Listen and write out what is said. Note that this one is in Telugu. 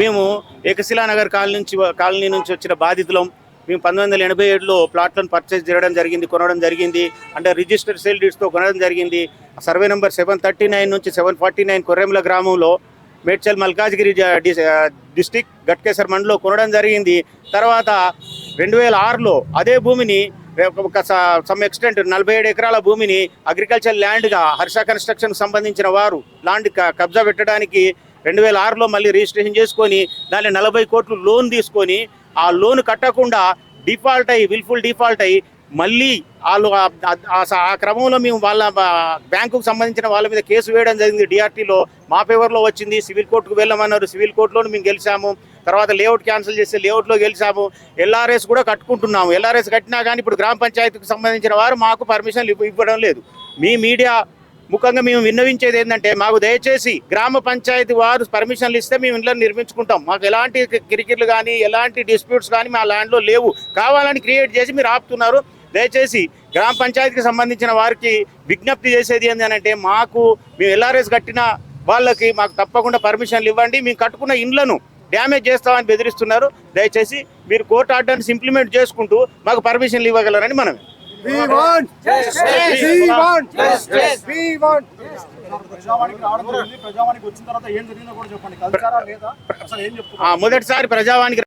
మేము ఏకశిలానగర్ కాలనీ నుంచి కాలనీ నుంచి వచ్చిన బాధితులం. మేము పంతొమ్మిది వందల ఎనభై ఏడులో ప్లాట్లను పర్చేస్ చేయడం జరిగింది కొనడం జరిగింది. అంటే రిజిస్టర్డ్ సేల్ డీడ్స్తో కొనడం జరిగింది. Survey number seven thirty nine నుంచి సెవెన్ ఫార్టీ నైన్ కొర్రెంల గ్రామంలో మేడ్చల్ మల్కాజ్గిరి డిస్టిక్ గట్కేసర్ మండలో కొనడం జరిగింది. తర్వాత రెండు వేల ఆరులో అదే భూమిని ఒక సమ్ ఎక్స్టెంట్ నలభై ఏడు ఎకరాల భూమిని అగ్రికల్చర్ ల్యాండ్గా హర్ష కన్స్ట్రక్షన్ సంబంధించిన వారు ల్యాండ్ కబ్జా పెట్టడానికి రెండు వేల ఆరులో మళ్ళీ రిజిస్ట్రేషన్ చేసుకొని దాన్ని నలభై కోట్లు లోన్ తీసుకొని ఆ లోన్ కట్టకుండా డిఫాల్ట్ అయ్యి విల్ఫుల్ డిఫాల్ట్ అయ్యి మళ్ళీ వాళ్ళు ఆ- క్రమంలో మేము వాళ్ళ బ్యాంకుకు సంబంధించిన వాళ్ళ మీద కేసు వేయడం జరిగింది. డిఆర్టీలో మా ఫేవర్లో వచ్చింది. సివిల్ కోర్టుకు వెళ్ళమన్నారు. సివిల్ కోర్టులో మేము గెలిచాము. తర్వాత లేఅవుట్ క్యాన్సిల్ చేస్తే లేఅవుట్లో గెలిచాము. ఎల్ఆర్ఎస్ కూడా కట్టుకుంటున్నాము. ఎల్ఆర్ఎస్ కట్టినా కానీ ఇప్పుడు గ్రామ పంచాయతీకి సంబంధించిన వారు మాకు పర్మిషన్ ఇవ్వడం లేదు. మీ మీడియా ముఖంగా మేము విన్నవించేది ఏంటంటే మాకు దయచేసి గ్రామ పంచాయతీ వారు పర్మిషన్లు ఇస్తే మేము ఇళ్ళని నిర్మించుకుంటాం. మాకు ఎలాంటి కిరికిర్లు కానీ ఎలాంటి డిస్ప్యూట్స్ కానీ మా ల్యాండ్లో లేవు. కావాలని క్రియేట్ చేసి మీరు ఆపుతున్నారు. దయచేసి గ్రామ పంచాయతీకి సంబంధించిన వారికి విజ్ఞప్తి చేసేది ఏంటంటే మాకు మేము ఎల్ఆర్ఎస్ కట్టిన వాళ్ళకి మాకు తప్పకుండా పర్మిషన్లు ఇవ్వండి. మేము కట్టుకున్న ఇండ్లను డ్యామేజ్ చేస్తామని బెదిరిస్తున్నారు. దయచేసి మీరు కోర్టు ఆర్డర్స్ ఇంప్లిమెంట్ చేసుకుంటూ మాకు పర్మిషన్లు ఇవ్వగలరని మనం. మొదటిసారి ప్రజావానికి